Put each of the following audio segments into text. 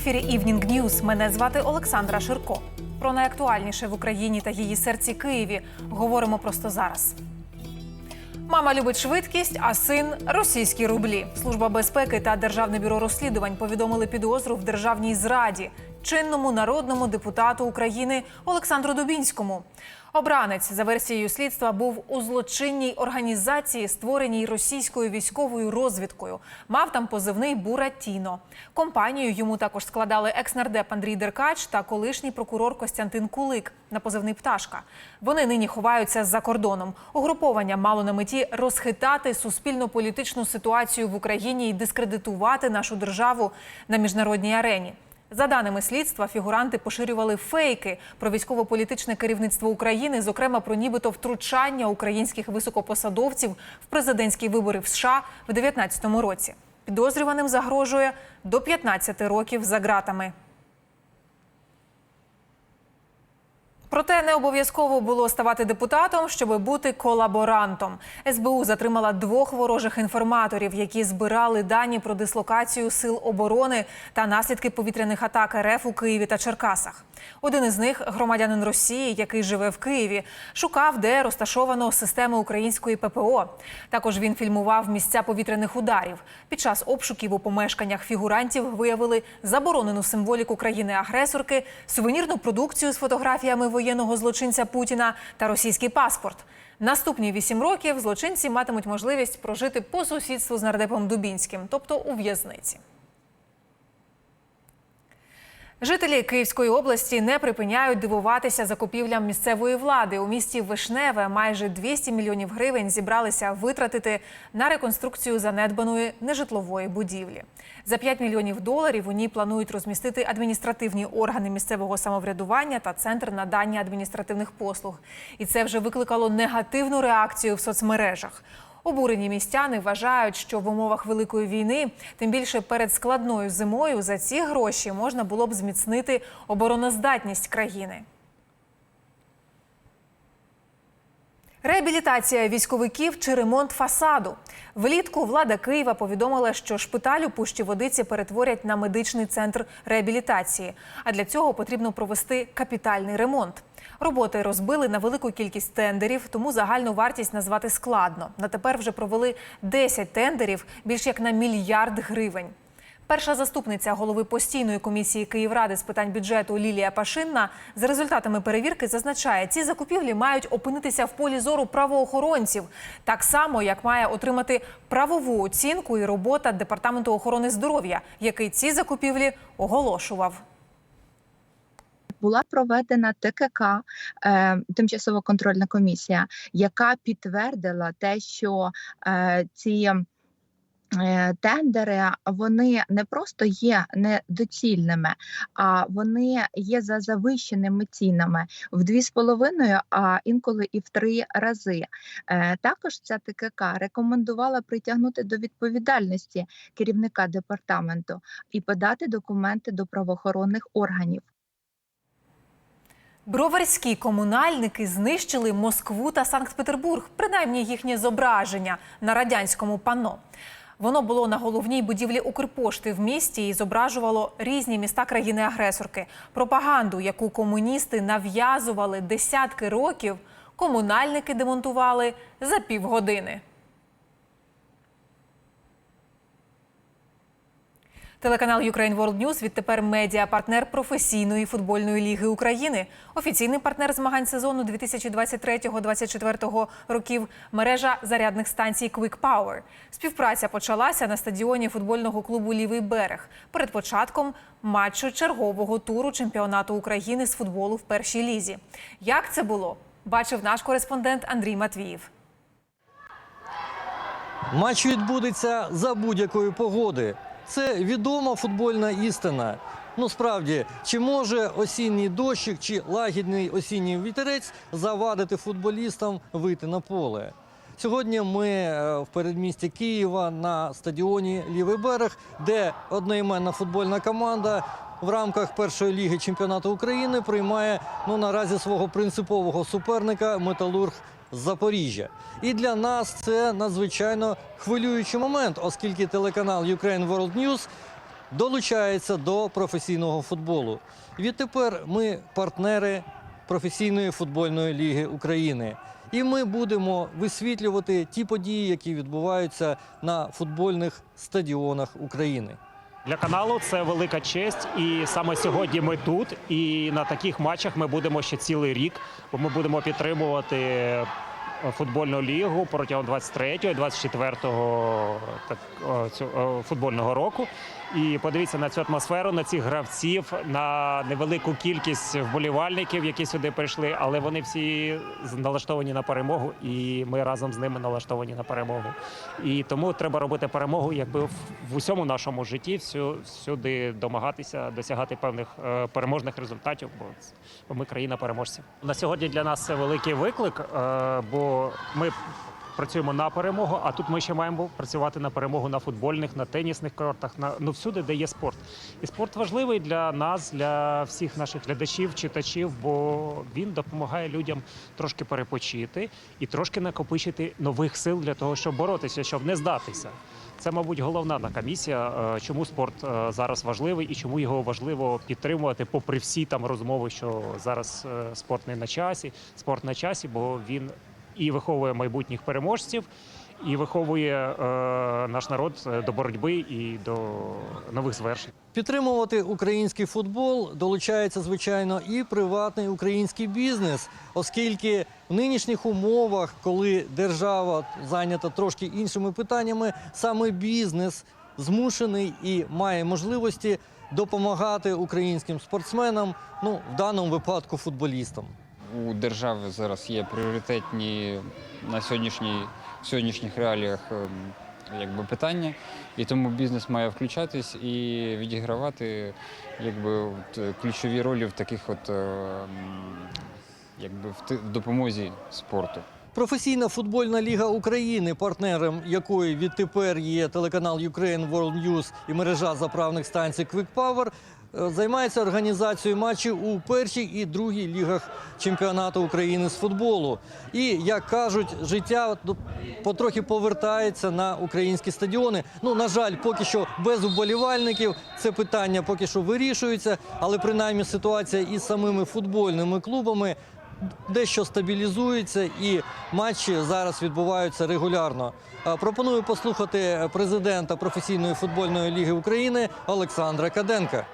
Ефірі Evening News. Мене звати Олександра Ширко. Про найактуальніше в Україні та її серці Києві говоримо просто зараз. Мама любить швидкість, а син російські рублі. Служба безпеки та Державне бюро розслідувань повідомили підозру в державній зраді чинному народному депутату України Олександру Дубінському. Обранець за версією слідства був у злочинній організації, створеній російською військовою розвідкою. Мав там позивний Буратіно. Компанію йому також складали екснардеп Андрій Деркач та колишній прокурор Костянтин Кулик на позивний Пташка. Вони нині ховаються за кордоном. Угруповання мало на меті розхитати суспільно-політичну ситуацію в Україні і дискредитувати нашу державу на міжнародній арені. За даними слідства, фігуранти поширювали фейки про військово-політичне керівництво України, зокрема про нібито втручання українських високопосадовців в президентські вибори в США в 2019 році. Підозрюваним загрожує до 15 років за ґратами. Проте не обов'язково було ставати депутатом, щоб бути колаборантом. СБУ затримала двох ворожих інформаторів, які збирали дані про дислокацію сил оборони та наслідки повітряних атак РФ у Києві та Черкасах. Один із них громадянин Росії, який живе в Києві, шукав, де розташовано системи української ППО. Також він фільмував місця повітряних ударів. Під час обшуків у помешканнях фігурантів виявили заборонену символіку країни-агресорки, сувенірну продукцію з фотографіями воєнного злочинця Путіна та російський паспорт. Наступні вісім років злочинці матимуть можливість прожити по сусідству з нардепом Дубінським, тобто у в'язниці. Жителі Київської області не припиняють дивуватися закупівлям місцевої влади. У місті Вишневе майже 200 мільйонів гривень зібралися витратити на реконструкцію занедбаної нежитлової будівлі. За 5 мільйонів доларів у ній планують розмістити адміністративні органи місцевого самоврядування та центр надання адміністративних послуг. І це вже викликало негативну реакцію в соцмережах. Обурені містяни вважають, що в умовах великої війни, тим більше перед складною зимою, за ці гроші можна було б зміцнити обороноздатність країни. Реабілітація військовиків чи ремонт фасаду. Влітку влада Києва повідомила, що шпиталь у Пущі Водиці перетворять на медичний центр реабілітації. А для цього потрібно провести капітальний ремонт. Роботи розбили на велику кількість тендерів, тому загальну вартість назвати складно. На тепер вже провели 10 тендерів, більш як на мільярд гривень. Перша заступниця голови постійної комісії Київради з питань бюджету Лілія Пашинна за результатами перевірки зазначає, ці закупівлі мають опинитися в полі зору правоохоронців, так само як має отримати правову оцінку і робота департаменту охорони здоров'я, який ці закупівлі оголошував. була проведена ТКК, е, тимчасова контрольна комісія, яка підтвердила те, що е, ці тендери вони не просто є недоцільними, а вони є за завищеними цінами в дві з половиною, а інколи і в три рази. Е, також ця ТКК рекомендувала притягнути до відповідальності керівника департаменту і подати документи до правоохоронних органів. Броварські комунальники знищили Москву та Санкт-Петербург, принаймні їхнє зображення на радянському панно. Воно було на головній будівлі Укрпошти в місті і зображувало різні міста країни-агресорки. Пропаганду, яку комуністи нав'язували десятки років, комунальники демонтували за півгодини. Телеканал Ukraine World News відтепер медіа-партнер професійної футбольної ліги України. Офіційний партнер змагань сезону 2023-2024 років мережа зарядних станцій Quick Power. Співпраця почалася на стадіоні футбольного клубу Лівий берег перед початком матчу чергового туру чемпіонату України з футболу в першій лізі. Як це було? Бачив наш кореспондент Андрій Матвіїв. Матч відбудеться за будь-якої погоди. Це відома футбольна істина. Ну справді, чи може осінній дощик чи лагідний осінній вітерець завадити футболістам вийти на поле? Сьогодні ми е, в передмісті Києва на стадіоні Лівий берег, де одноіменна футбольна команда в рамках першої ліги чемпіонату України приймає ну наразі свого принципового суперника Металург Запоріжжя. І для нас це надзвичайно хвилюючий момент, оскільки телеканал Ukraine World News долучається до професійного футболу. Відтепер ми партнери професійної футбольної ліги України. І ми будемо висвітлювати ті події, які відбуваються на футбольних стадіонах України. Для каналу це велика честь, і саме сьогодні ми тут. І на таких матчах ми будемо ще цілий рік, бо ми будемо підтримувати е, футбольну лігу протягом 23-го і 24-го так, о, цю- о, футбольного року. І подивіться на цю атмосферу, на цих гравців, на невелику кількість вболівальників, які сюди прийшли, але вони всі налаштовані на перемогу, і ми разом з ними налаштовані на перемогу. І тому треба робити перемогу, якби в, усьому нашому житті, всю, всюди домагатися, досягати певних е, переможних результатів, бо, бо ми країна переможців. На сьогодні для нас це великий виклик, е, бо ми. Працюємо на перемогу, а тут ми ще маємо працювати на перемогу на футбольних, на тенісних кортах, на ну всюди, де є спорт. І спорт важливий для нас, для всіх наших глядачів, читачів, бо він допомагає людям трошки перепочити і трошки накопичити нових сил для того, щоб боротися, щоб не здатися. Це, мабуть, головна на комісія, е, чому спорт е, зараз важливий і чому його важливо підтримувати, попри всі там розмови, що зараз е, спорт не на часі, спорт на часі, бо він і виховує майбутніх переможців, і виховує е, наш народ е, до боротьби і до нових звершень. Підтримувати український футбол долучається, звичайно, і приватний український бізнес, оскільки в нинішніх умовах, коли держава зайнята трошки іншими питаннями, саме бізнес змушений і має можливості допомагати українським спортсменам, ну в даному випадку футболістам. У держави зараз є пріоритетні на сьогоднішній сьогоднішніх реаліях ем, якби питання, і тому бізнес має включатись і відігравати якби от, е, ключові ролі в таких от ем, якби в допомозі спорту. Професійна футбольна ліга України, партнером якої відтепер є телеканал Ukraine World News і мережа заправних станцій Quick Power, е, займається організацією матчів у першій і другій лігах чемпіонату України з футболу. І як кажуть, життя потрохи повертається на українські стадіони. Ну на жаль, поки що без вболівальників це питання поки що вирішується, але принаймні ситуація із самими футбольними клубами дещо стабілізується і матчі зараз відбуваються регулярно. Е, Пропоную послухати президента професійної футбольної ліги України Олександра Каденка.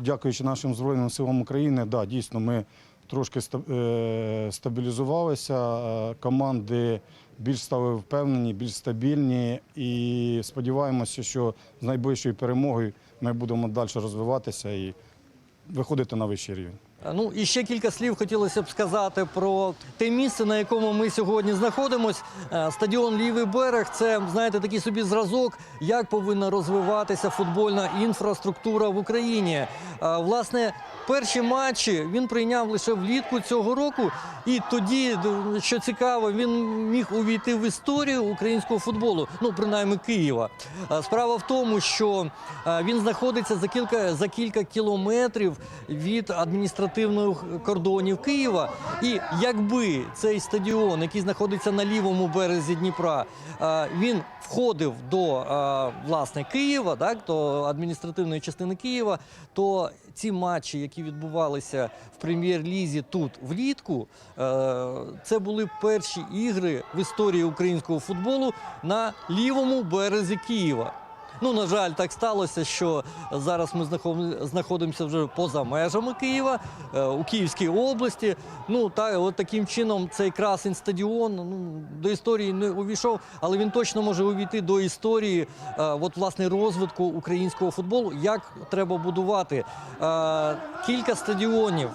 Дякуючи нашим Збройним силам України, да, дійсно ми трошки е, стабілізувалися. Команди більш стали впевнені, більш стабільні і сподіваємося, що з найближчою перемогою ми будемо далі розвиватися і виходити на вищий рівень. Е, Ну і ще кілька слів хотілося б сказати про те місце, на якому ми сьогодні знаходимось. Е, Стадіон Лівий берег це знаєте такий собі зразок, як повинна розвиватися футбольна інфраструктура в Україні. Е, Власне, перші матчі він прийняв лише влітку цього року, і тоді, що цікаво, він міг увійти в історію українського футболу, ну принаймні Києва. Справа в тому, що він знаходиться за кілька за кілька кілометрів від адміністративних кордонів Києва. І якби цей стадіон, який знаходиться на лівому березі Дніпра, е, він входив до е, власне Києва, так до адміністративної частини Києва, то ці матчі, які відбувалися в прем'єр-лізі тут влітку, е, це були перші ігри в історії українського футболу на лівому березі Києва. Ну, на жаль, так сталося, що зараз ми знаходимося вже поза межами Києва, е, у Київській області. Ну, та от таким чином цей красень стадіон ну, до історії не увійшов, але він точно може увійти до історії е, от, власне, розвитку українського футболу, як треба будувати е, кілька стадіонів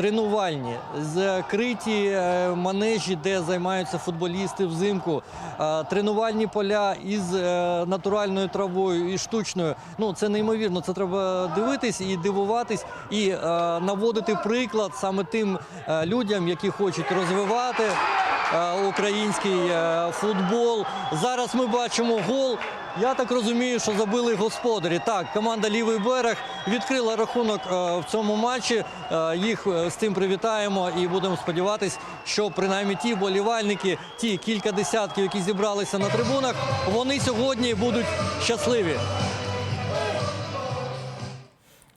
тренувальні, закриті е, манежі, де займаються футболісти взимку, е, тренувальні поля із е, натуральною травою і штучною. Ну це неймовірно. Це треба дивитись і дивуватись, і наводити приклад саме тим людям, які хочуть розвивати. Е, Український е, футбол. Зараз ми бачимо гол. Я так розумію, що забили господарі. Так, команда Лівий берег відкрила рахунок е, в цьому матчі. Їх з цим привітаємо і будемо сподіватись, що принаймні ті болівальники, ті кілька десятків, які зібралися на трибунах, вони сьогодні будуть щасливі.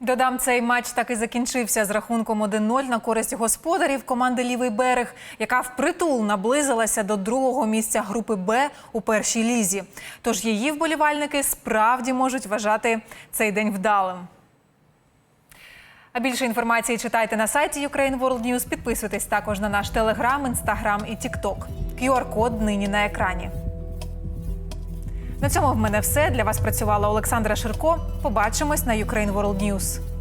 Додам, цей матч так і закінчився з рахунком 1-0 на користь господарів команди Лівий берег, яка впритул наблизилася до другого місця групи Б у першій лізі. Тож її вболівальники справді можуть вважати цей день вдалим. А більше інформації читайте на сайті Ukraine World News. Підписуйтесь також на наш телеграм, інстаграм і тікток. QR-код нині на екрані. На цьому в мене все. Для вас працювала Олександра Ширко. Побачимось на Ukraine World News.